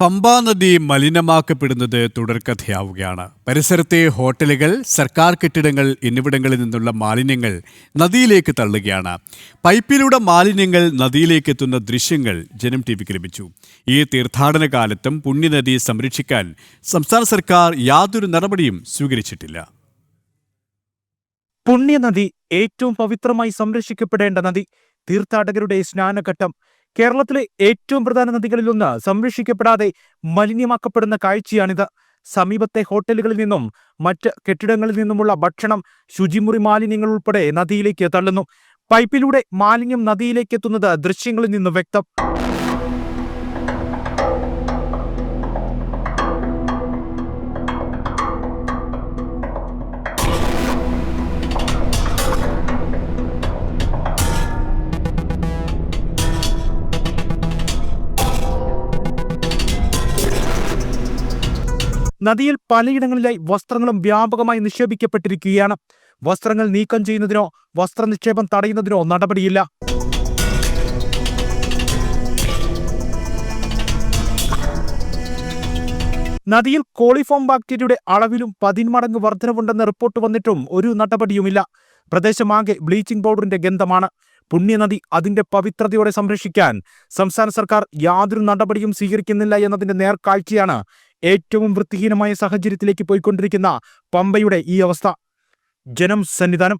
പമ്പാ നദി മലിനമാക്കപ്പെടുന്നത് തുടർക്കഥയാവുകയാണ്. പരിസരത്തെ ഹോട്ടലുകൾ സർക്കാർ കെട്ടിടങ്ങൾ എന്നിവിടങ്ങളിൽ നിന്നുള്ള മാലിന്യങ്ങൾ നദിയിലേക്ക് തള്ളുകയാണ്. പൈപ്പിലൂടെ മാലിന്യങ്ങൾ നദിയിലേക്ക് എത്തുന്ന ദൃശ്യങ്ങൾ ജനം ടി വിക്ക് ലഭിച്ചു. ഈ തീർത്ഥാടന കാലത്തും പുണ്യനദി സംരക്ഷിക്കാൻ സംസ്ഥാന സർക്കാർ യാതൊരു നടപടിയും സ്വീകരിച്ചിട്ടില്ല. പുണ്യനദി ഏറ്റവും പവിത്രമായി സംരക്ഷിക്കപ്പെടേണ്ട നദി തീർത്ഥാടകരുടെ സ്നാനഘട്ടം കേരളത്തിലെ ഏറ്റവും പ്രധാന നദികളിലൊന്ന് സംരക്ഷിക്കപ്പെടാതെ മലിനമാക്കപ്പെടുന്ന കാഴ്ചയാണിത്. സമീപത്തെ ഹോട്ടലുകളിൽ നിന്നും മറ്റ് കെട്ടിടങ്ങളിൽ നിന്നുമുള്ള ഭക്ഷണം ശുചിമുറി മാലിന്യങ്ങൾ ഉൾപ്പെടെ നദിയിലേക്ക് തള്ളുന്നു. പൈപ്പിലൂടെ മാലിന്യം നദിയിലേക്ക് എത്തുന്നത് ദൃശ്യങ്ങളിൽ നിന്ന് വ്യക്തം. നദിയിൽ പലയിടങ്ങളിലായി വസ്ത്രങ്ങളും വ്യാപകമായി നിക്ഷേപിക്കപ്പെട്ടിരിക്കുകയാണ്. വസ്ത്രങ്ങൾ നീക്കം ചെയ്യുന്നതിനോ വസ്ത്രനിക്ഷേപം തടയുന്നതിനോ നടപടിയില്ല. നദിയിൽ കോളിഫോം ബാക്ടീരിയയുടെ അളവിലും പതിന്മടങ്ങ് വർധനവുണ്ടെന്ന് റിപ്പോർട്ട് വന്നിട്ടും ഒരു നടപടിയുമില്ല. പ്രദേശമാകെ ബ്ലീച്ചിംഗ് പൗഡറിന്റെ ഗന്ധമാണ്. പുണ്യനദി അതിന്റെ പവിത്രതയോടെ സംരക്ഷിക്കാൻ സംസ്ഥാന സർക്കാർ യാതൊരു നടപടിയും സ്വീകരിക്കുന്നില്ല എന്നതിന്റെ നേർക്കാഴ്ചയാണ് ഏറ്റവും വൃത്തിഹീനമായ സാഹചര്യത്തിലേക്ക് പോയിക്കൊണ്ടിരിക്കുന്ന പമ്പയുടെ ഈ അവസ്ഥ. ജനം സന്നിധാനം